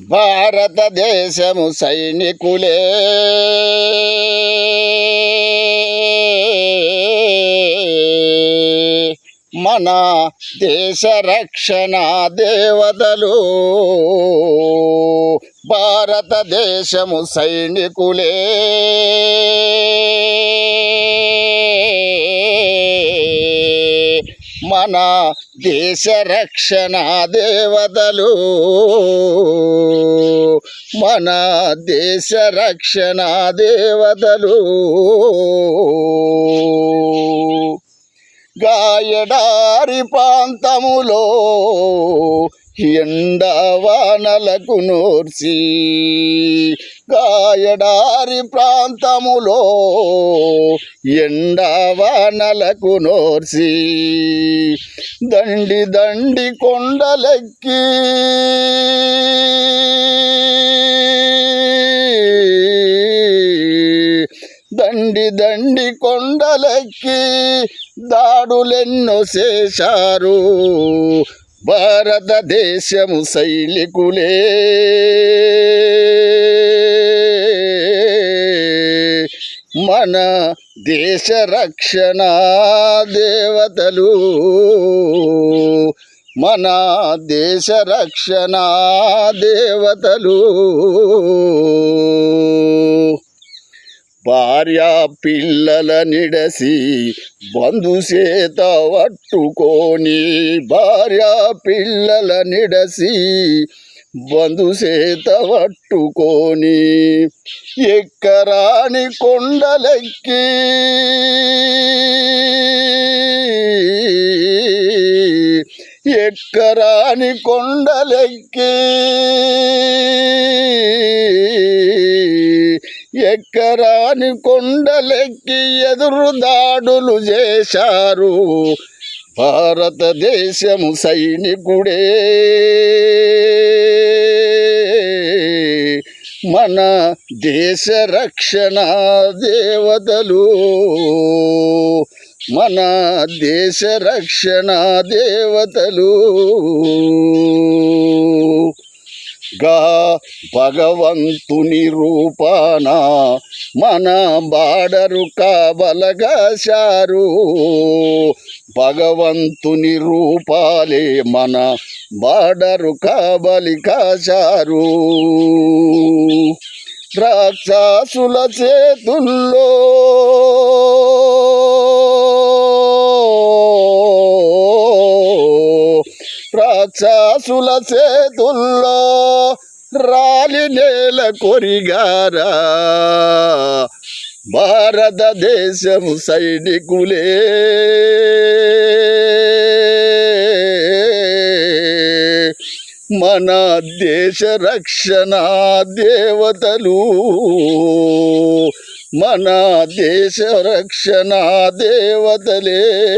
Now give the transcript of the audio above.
భారతదేశము సైనికులే. మన దేశ రక్షణ దేవతలు భారతదేశము సైనికులే. మన దేశ రక్షణ దేవతలు. మన దేశ రక్షణ దేవతలు. గాయడారి ప్రాంతములో ఎండవానలకు నోర్చి గాయడారి ప్రాంతములో ఎండవానలకు నోర్చి దండి దండి కొండలెక్కి దండి దండి కొండలెక్కి దాడులెన్నో చేశారు భారతదేశము సైనికులే. మన దేశ రక్షణ దేవతలు మన దేశ రక్షణ దేవతలు. భార్య పిల్లల నిడసి బంధు చేత పట్టుకొని భార్య పిల్లల నిడసి బంధు చేత పట్టుకొని ఎక్కరాని కొండలెక్కి ఎక్కరాని కొండలెక్కి ఎక్కరాని కొండలెక్కి ఎదురు దాడులు చేశారు. భారతదేశము సైనికుడే. మన దేశ రక్షణ దేవతలు. మన దేశ రక్షణ దేవతలు. భగవంతుని రూపాన మన బాడరు కాబలగాశారు భగవంతుని రూపాలే మన బాడరు కాబలి కాశారు రాక్షసుల చేతుల్లో రాక్షసుల చేతుల్లో రాలి నేల కొరిగారా? భారతదేశము సైనికులే. మన దేశ రక్షణ దేవతలు మన దేశ రక్షణ దేవతలే.